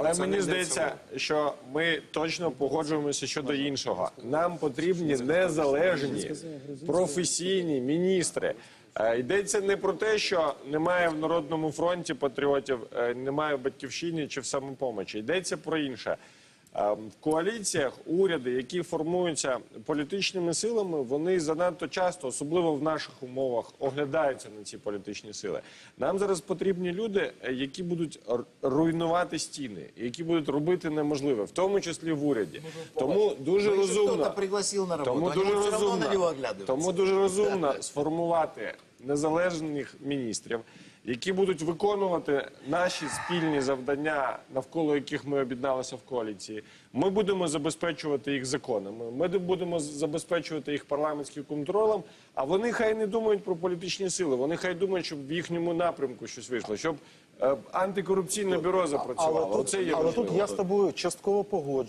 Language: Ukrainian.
Але Це мені не здається, що ми точно погоджуємося щодо іншого. Нам потрібні незалежні професійні міністри. Е, Йдеться не про те, що немає в народному фронті патріотів, е, немає в батьківщині чи в самопомочі. Йдеться про інше. Е, В коаліціях уряди, які формуються політичними силами, вони занадто часто, особливо в наших умовах, оглядаються на ці політичні сили. Нам зараз потрібні люди, е, які будуть руйнувати стіни, які будуть робити неможливе, в тому числі в уряді. Тому дуже Ну, розумно. Тому дуже розумно, тому дуже розумно сформувати незалежних міністрів, які будуть виконувати наші спільні завдання, навколо яких ми об'єдналися в коаліції. Ми будемо забезпечувати їх законами. Ми будемо забезпечувати їх парламентським контролем. А вони хай не думають про політичні сили. Вони хай думають, щоб в їхньому напрямку щось вийшло, щоб е, антикорупційне бюро запрацювало. Але Оце є але тут я з тобою частково погоджую.